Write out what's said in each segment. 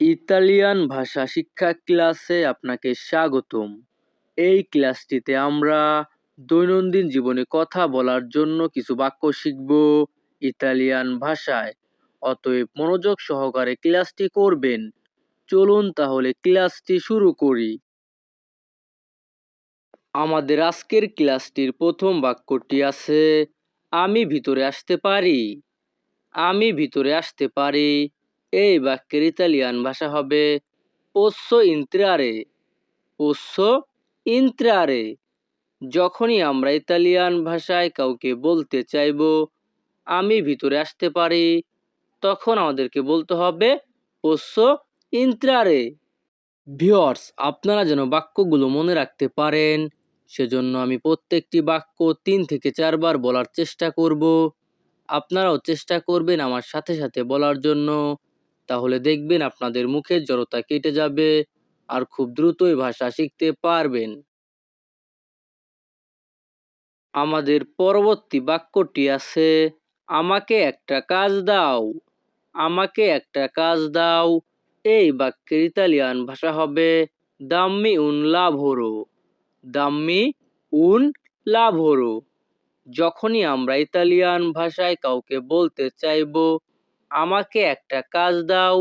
Italian ভাষা শিক্ষা ক্লাসে আপনাকে স্বাগতম। এই ক্লাসটিতে আমরা দৈনন্দিন জীবনে কথা বলার জন্য কিছু বাক্য শিখব ইতালিয়ান ভাষায়। অতএব মনোযোগ সহকারে ক্লাসটি করবেন। চলুন তাহলে ক্লাসটি শুরু করি। আমাদের আজকের ক্লাসটির প্রথম বাক্যটি আছে, আমি ভিতরে আসতে পারি। আমি ভিতরে আসতে পারি। এই বাক্যের ইতালিয়ান ভাষা হবে পোস্সো ইন্ত্রারে পোস্সো ইন্ত্রারে যখনই আমরা ইতালিয়ান ভাষায় কাউকে বলতে চাইব, আমি ভিতরে আসতে পারি তখন আমাদেরকে বলতে হবে পোস্সো ইন্ত্রারে ভিওর্স আপনারা যেন বাক্যগুলো মনে রাখতে পারেন, সেজন্য আমি প্রত্যেকটি বাক্য তিন থেকে চারবার বলার চেষ্টা করব। আপনারাও চেষ্টা করবেন আমার সাথে সাথে বলার জন্য। তাহলে দেখবেন আপনাদের মুখের জড়তা কেটে যাবে আর খুব দ্রুতই ভাষা শিখতে পারবেন। আমাদের পরবর্তী বাক্যটি আছে, আমাকে একটা কাজ দাও, আমাকে একটা কাজ দাও, এই বাক্যের ইতালিয়ান ভাষা হবে, দাম্মি উন লাভোরো, দাম্মি উন লাভোরো। যখনই আমরা ইতালিয়ান ভাষায় কাউকে বলতে চাইব আমাকে একটা কাজ দাও।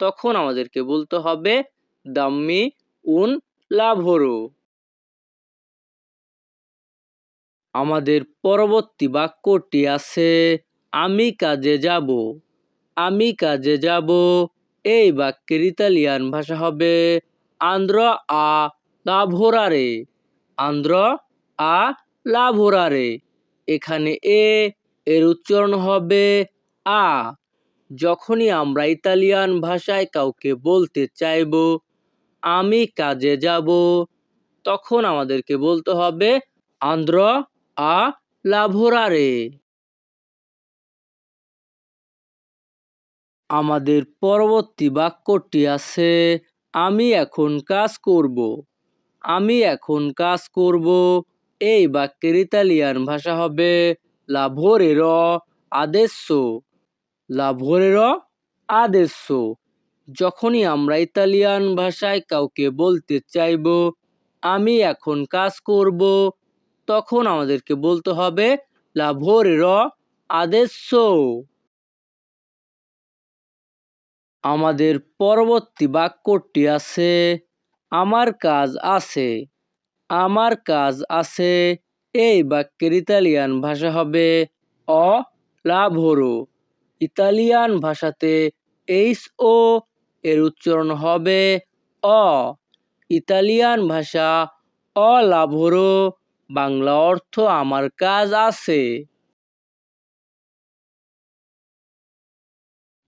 তখন আমাদেরকে বলতে হবে, দাম্মি উন লাভোরো। আমাদের পরবর্তী বাক্যটি আছে, আমি কাজে যাব, আমি কাজে যাব। এই বাক্যের ইতালিয়ান ভাষা হবে, আন্দ্র আ লাভোরারে। আন্দ্র আ লাভোরারে। এখানে এ, এর উচ্চারণ হবে, আ। যখনই আমরা ইতালিয়ান ভাষায় কাউকে বলতে চাইব, আমি কাজে যাব, তখন আমাদেরকে বলতে হবে, আন্দ্র আ লাভোরারে। আমাদের পরবর্তী বাক্যটি আছে, আমি এখন কাজ করব। আমি এখন কাজ করব। এই বাক্যের ইতালিয়ান ভাষা হবে, লাভোরের আদেশো। লাভোরের আদেশো। যখনই আমরা ইতালিয়ান ভাষায় কাউকে বলতে চাইব, আমি এখন কাজ করব, তখন আমাদেরকে বলতে হবে লাভোরের আদেশো। আমাদের পরবর্তী বাক্যটি আছে, আমার কাজ আছে, আমার কাজ আছে। এই বাক্যের ইতালিয়ান ভাষা হবে, অ লাভোরো ইতালিয়ান ভাষাতে এইচ ও এর উচ্চারণ হবে অ ইতালিয়ান ভাষা অ লাভোরো বাংলা অর্থ আমার কাজ আছে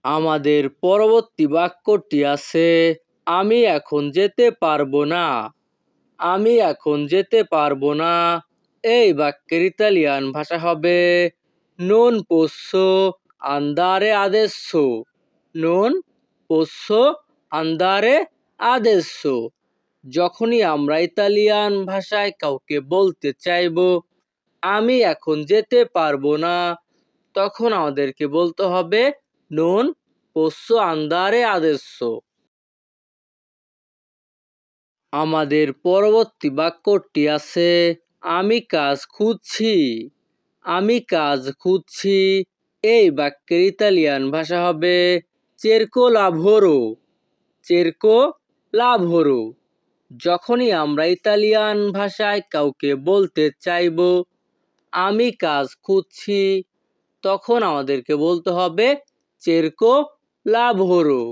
আমাদের পরবর্তী বাক্যটি আছে আমি এখন যেতে পারব না আমি এখন যেতে পারব না এই বাক্যের ইতালিয়ান ভাষা হবে নুন পোষ্য আন্দারে আদেশ নুন, পোষ্য, আন্দারে আদেশ যখনই আমরা ইতালিয়ান ভাষায় কাউকে বলতে চাইব, আমি এখন যেতে পারব না। তখন আমাদেরকে বলতে হবে, নুন, পোষ্য, আন্দারে আদেশ আমাদের পরবর্তী বাক্যটি আছে, আমি কাজ খুঁজছি। আমি কাজ খুঁজছি। এই বাক্যের ইতালিয়ান ভাষা হবে চেরকো লাভোরো। চেরকো লাভোরো। যখনই আমরা ইতালিয়ান ভাষায় কাউকে বলতে চাইব, আমি কাজ খুঁজছি, তখন আমাদেরকে বলতে হবে চেরকো লাভোরো।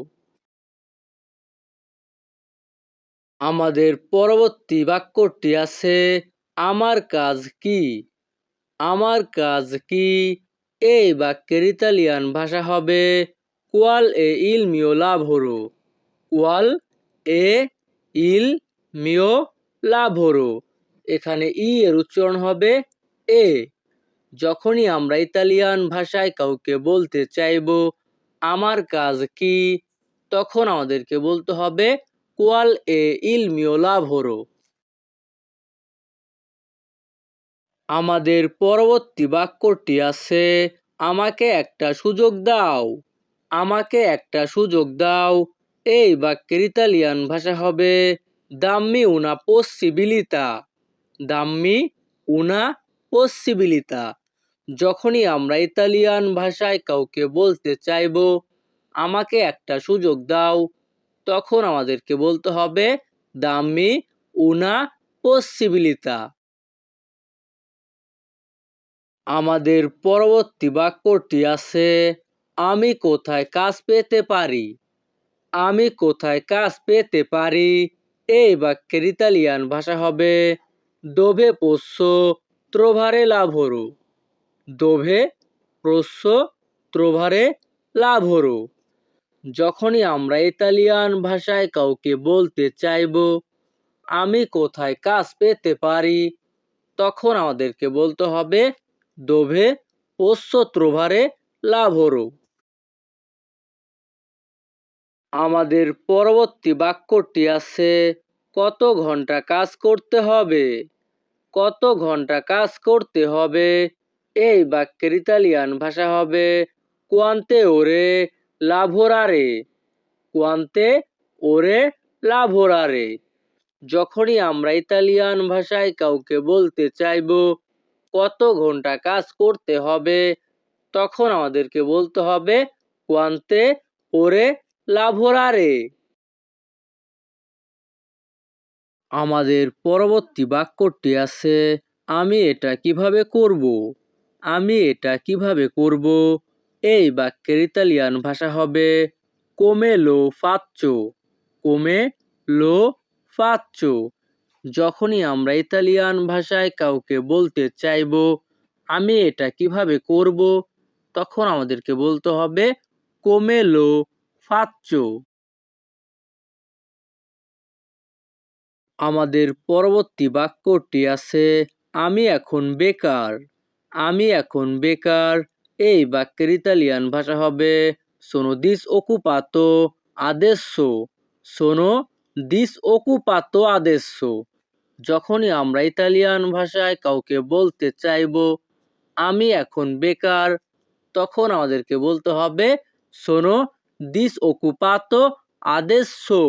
আমাদের পরবর্তী বাক্যটি আছে, আমার কাজ কি? আমার কাজ কি? এই বাক্যের ইতালিয়ান ভাষা হবে কোয়াল এ ইল মিও লাভোরো। কোয়াল এ ইল মিও লাভোরো। এখানে ই এর উচ্চারণ হবে এ। যখনই আমরা ইতালিয়ান ভাষায় কাউকে বলতে চাইব, আমার কাজ কি? তখন আমাদেরকে বলতে হবে, কোয়াল এ ইল মিও লাভোরো। আমাদের পরবর্তী বাক্যটি আছে, আমাকে একটা সুযোগ দাও, আমাকে একটা সুযোগ দাও। এই বাক্যের ইতালিয়ান ভাষা হবে, দাম্মি উনা পসিবিলিতা দাম্মি উনা পসিবিলিতা যখনই আমরা ইতালিয়ান ভাষায় কাউকে বলতে চাইব, আমাকে একটা সুযোগ দাও, তখন আমাদেরকে বলতে হবে, দাম্মি উনা পসিবিলিতা আমাদের পরবর্তী বাক্যটি আছে, আমি কোথায় কাজ পেতে পারি? আমি কোথায় কাজ পেতে পারি? এই বাক্যের ইতালিয়ান ভাষা হবে, দোভে পোষ্য ত্রোভারে লাভরো। দোভে প্রস্য ত্রোভারে লাভরো। যখনই আমরা ইতালিয়ান ভাষায় কাউকে বলতে চাইব, আমি কোথায় কাজ পেতে পারি? তখন আমাদেরকে বলতে হবে দোভে পোষ্য ত্রোভারে লাভরো। আমাদের পরবর্তী বাক্যটি আছে, কত ঘণ্টা কাজ করতে হবে? কত ঘণ্টা কাজ করতে হবে? এই বাক্যের ইতালিয়ান ভাষা হবে কোয়ান্তে ওরে লাভোরারে কোয়ান্তে ওরে লাভোরারে যখনই আমরা ইতালিয়ান ভাষায় কাউকে বলতে চাইব কত ঘণ্টা কাজ করতে হবে? তখন আমাদেরকে বলতে হবে কোয়ান্তে ওরে লাভোরারে আমাদের পরবর্তী বাক্যটি আছে, আমি এটা কীভাবে করব? আমি এটা কীভাবে করব? এই বাক্যের ইতালিয়ান ভাষা হবে, কোমে লো ফাচ্চো কোমে লো ফাচ্চো যখনই আমরা ইতালিয়ান ভাষায় কাউকে বলতে চাইব, আমি এটা কীভাবে করব, তখন আমাদেরকে বলতে হবে কোমেলো ফাচ্চো আমাদের পরবর্তী বাক্যটি আছে, আমি এখন বেকার, আমি এখন বেকার, এই বাক্যের ইতালিয়ান ভাষা হবে সোনো দিস ওকুপাতো আদেশো সোনো দিস ওকুপাতো আদেশো যখনই আমরা ইতালিয়ান ভাষায় কাউকে বলতে চাইব, আমি এখন বেকার, তখন আমাদেরকে বলতে হবে সোনো দিস ওকুপাতো আদেশো।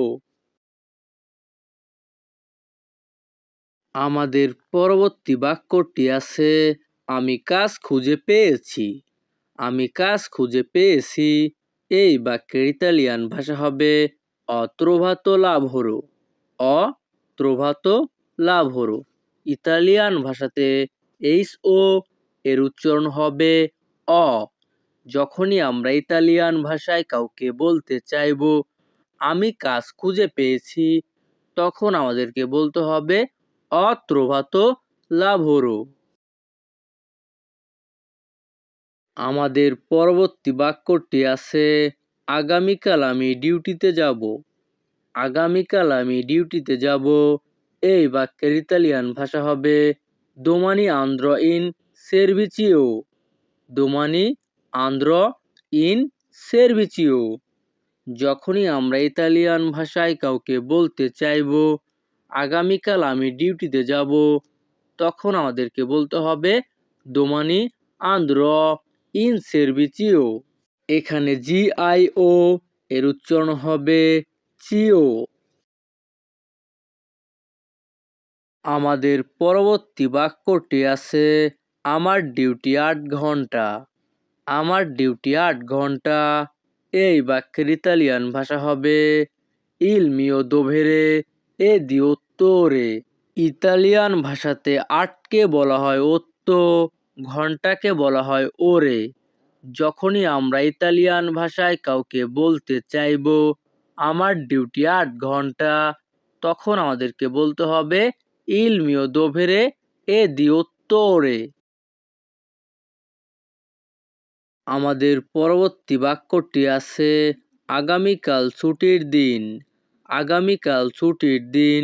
আমাদের পরবর্তী বাক্যটি আছে, আমি কাজ খুঁজে পেয়েছি, আমি কাজ খুঁজে পেয়েছি, এই বাক্যের ইতালিয়ান ভাষা হবে, অত্রভাতো লাভরো অত্রভাতো লাভরো ইতালিয়ান ভাষাতে এইচ ও এর উচ্চারণ হবে অ। যখনই আমরা ইতালিয়ান ভাষায় কাউকে বলতে চাইব, আমি কাজ খুঁজে পেয়েছি, তখন আমাদেরকে বলতে হবে অত্রভাতো লাভরো আমাদের পরবর্তী বাক্যটি আছে, আগামীকাল আমি ডিউটিতে যাব। আগামীকাল আমি ডিউটিতে যাব। এই বাক্যের ইতালিয়ান ভাষা হবে দোমানি আন্দ্র ইন সেরভিচিও দোমানি আন্দ্র ইন সেরভিচিও যখনই আমরা ইতালিয়ান ভাষায় কাউকে বলতে চাইব, আগামীকাল আমি ডিউটিতে যাব, তখন আমাদেরকে বলতে হবে দোমানি আন্দ্র ইন সেরভিচিও এখানে জি আই ও এর উচ্চারণ হবে চিও আমাদের পরবর্তী বাক্যটি আছে, আমার ডিউটি আট ঘণ্টা আমার ডিউটি আট ঘণ্টা এই বাক্যের ইতালিয়ান ভাষা হবে, ইল মিও দোভেরে, এ দিওত্তরে ইতালিয়ান ভাষাতে আটকে বলা হয় ওত্ত ঘন্টাকে বলা হয় ওরে। যখনই আমরা ইতালিয়ান ভাষায় কাউকে বলতে চাইব, আমার ডিউটি আট ঘণ্টা তখন আমাদেরকে বলতে হবে ইল মিও দোভেরে, এ দিওত্তরে আমাদের পরবর্তী বাক্যটি আছে, আগামীকাল ছুটির দিন, আগামীকাল ছুটির দিন।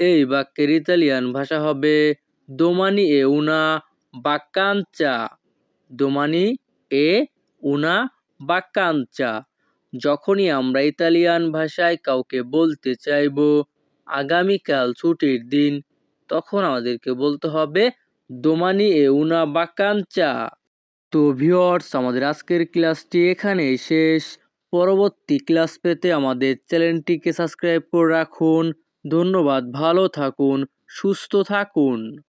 এই বাক্যের ইতালিয়ান ভাষা হবে, দোমানি এ উনা বাক্যাঞ্চা। দোমানি এ উনা বাক্যাঞ্চা। যখনই আমরা ইতালিয়ান ভাষায় কাউকে বলতে চাইব, আগামীকাল ছুটির দিন তখন আমাদেরকে বলতে হবে, দোমানি এ উনা বাকাঞ্চা তো ভিওর্স আমাদের আজকের ক্লাসটি এখানেই শেষ। পরবর্তী ক্লাস পেতে আমাদের চ্যানেলটিকে সাবস্ক্রাইব করে রাখুন। ধন্যবাদ, ভালো থাকুন, সুস্থ থাকুন।